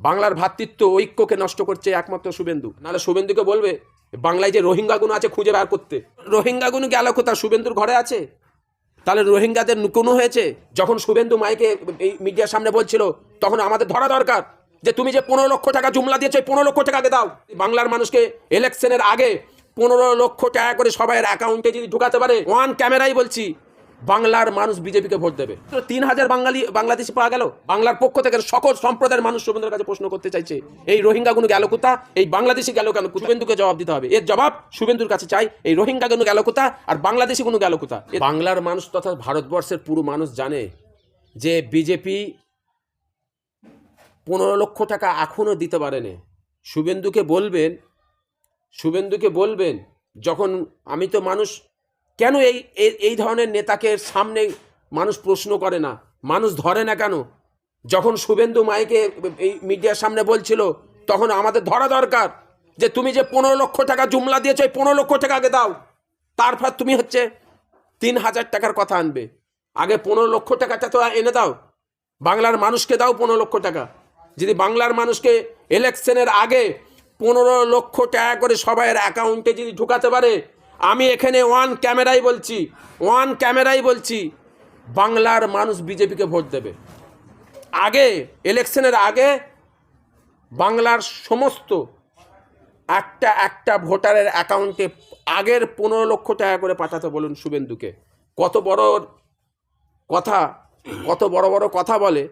বাংলার ভ্রাতৃত্ব ঐক্যকে নষ্ট করছে একমাত্র শুভেন্দু। নাহলে শুভেন্দুকে বলবে, বাংলায় যে রোহিঙ্গাগুলো আছে খুঁজে বার করতে। রোহিঙ্গাগুলো গেল কোথায়? শুভেন্দুর ঘরে আছে? তাহলে রোহিঙ্গাদের কোনো হয়েছে? যখন শুভেন্দু মাইকে এই মিডিয়ার সামনে বলছিল, তখন আমাদের ধরা দরকার যে তুমি যে পনেরো লক্ষ টাকা জুমলা দিয়েছ পনেরো লক্ষ টাকা আগে দাও। বাংলার মানুষকে ইলেকশনের আগে পনেরো লক্ষ টাকা করে সবাইয়ের অ্যাকাউন্টে যদি ঢুকাতে পারে ওয়ান ক্যামেরাই বলছি বাংলার মানুষ বিজেপিকে ভোট দেবে। তিন হাজার বাঙালি, বাংলাদেশি পাওয়া গেল? বাংলার পক্ষ থেকে সকল সম্প্রদায়ের মানুষ শুভেন্দুর কাছে প্রশ্ন করতে চাইছে, এই রোহিঙ্গাগুলো গেল কোথা এই বাংলাদেশি গেল কেন শুভেন্দুকে জবাব দিতে হবে। এর জবাব শুভেন্দুর কাছে চাই, এই রোহিঙ্গাগুলো গেল কোথা আর বাংলাদেশি কোনো গেল কোথা বাংলার মানুষ তথা ভারতবর্ষের পুরো মানুষ জানে যে বিজেপি পনেরো লক্ষ টাকা এখনও দিতে পারেনি। শুভেন্দুকে বলবেন শুভেন্দুকে বলবেন, যখন আমি তো মানুষ কেন এই, এই- ধরনের নেতাকে সামনে মানুষ প্রশ্ন করে না? মানুষ ধরে না কেন? যখন শুভেন্দু মাইকে এই মিডিয়ার সামনে বলছিল, তখন আমাদের ধরা দরকার যে তুমি যে পনেরো লক্ষ টাকা জুমলা দিয়েছ, এই পনেরো লক্ষ টাকা আগে দাও। তারপর তুমি হচ্ছে তিন হাজার টাকার কথা আনবে। আগে পনেরো লক্ষ টাকাটা তো এনে দাও। বাংলার মানুষকে দাও পনেরো লক্ষ টাকা। যদি বাংলার মানুষকে ইলেকশনের আগে পনেরো লক্ষ টাকা করে সবাইয়ের অ্যাকাউন্টে যদি ঢুকাতে পারে আমি এখানে ওয়ান ক্যামেরাই বলছি, ওয়ান ক্যামেরাই বলছি, বাংলার মানুষ বিজেপিকে ভোট দেবে। আগে, ইলেকশনের আগে বাংলার সমস্ত একটা একটা ভোটারের অ্যাকাউন্টে আগের পনেরো লক্ষ টাকা করে পাঠাতে বলুন শুভেন্দুকে। কত বড় কথা, কত বড় বড় কথা বলে,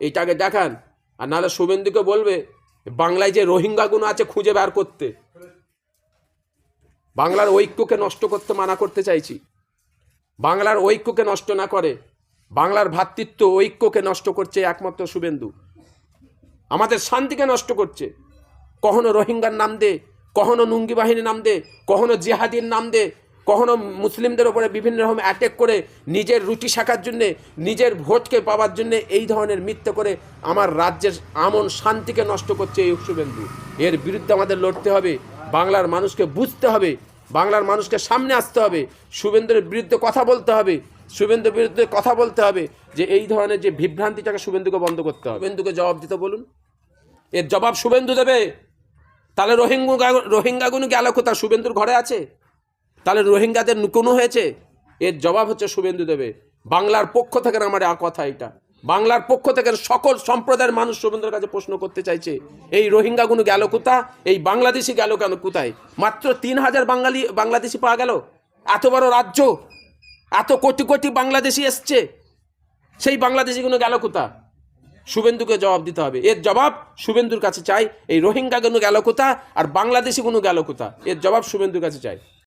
এইটাকে দেখান। আর নাহলে শুভেন্দুকে বলবে, বাংলায় যে রোহিঙ্গাগুলো আছে খুঁজে বার করতে। বাংলার ঐক্যকে নষ্ট করতে মানা করতে চাইছি। বাংলার ঐক্যকে নষ্ট না করে, বাংলার ভ্রাতৃত্ব ঐক্যকে নষ্ট করছে একমাত্র শুভেন্দু। আমাদের শান্তিকে নষ্ট করছে। কখনো রোহিঙ্গার নাম দে, কখনো নুঙ্গি বাহিনীর নাম দে, কখনো জিহাদির নাম দে, কখনো মুসলিমদের ওপরে বিভিন্ন রকম অ্যাটেক করে নিজের রুটি শাখার জন্যে, নিজের ভোটকে পাওয়ার জন্য এই ধরনের মিথ্যে করে আমার রাজ্যের আমন শান্তিকে নষ্ট করছে এই শুভেন্দু। এর বিরুদ্ধে আমাদের লড়তে হবে। বাংলার মানুষকে বুঝতে হবে, বাংলার মানুষকে সামনে আসতে হবে, শুভেন্দুর বিরুদ্ধে কথা বলতে হবে, শুভেন্দুর বিরুদ্ধে কথা বলতে হবে, যে এই ধরনের যে বিভ্রান্তিটাকে শুভেন্দুকে বন্ধ করতে হবে। শুভেন্দুকে জবাব দিতে বলুন। এর জবাব শুভেন্দু দেবে। তাহলে রোহিঙ্গু রোহিঙ্গাগুলো গেল কোথা শুভেন্দুর ঘরে আছে? তাহলে রোহিঙ্গাদের কোনো হয়েছে? এর জবাব হচ্ছে শুভেন্দু দেবে। বাংলার পক্ষ থেকে আমার কথা এটা। বাংলার পক্ষ থেকে সকল সম্প্রদায়ের মানুষ শুভেন্দুর কাছে প্রশ্ন করতে চাইছে, এই রোহিঙ্গাগুলো গেল কোথা এই বাংলাদেশি গেল কেন কোথায়? মাত্র তিন হাজার বাঙালি, বাংলাদেশি পাওয়া গেল? এত বড় রাজ্য? এত কোটি কোটি বাংলাদেশি এসছে? সেই বাংলাদেশিগুলো গেল কোথা শুভেন্দুকে জবাব দিতে হবে। এর জবাব শুভেন্দুর কাছে চাই। এই রোহিঙ্গাগুলো গেল কোথা আর বাংলাদেশিগুলো গেল কোথা এর জবাব শুভেন্দুর কাছে চাই।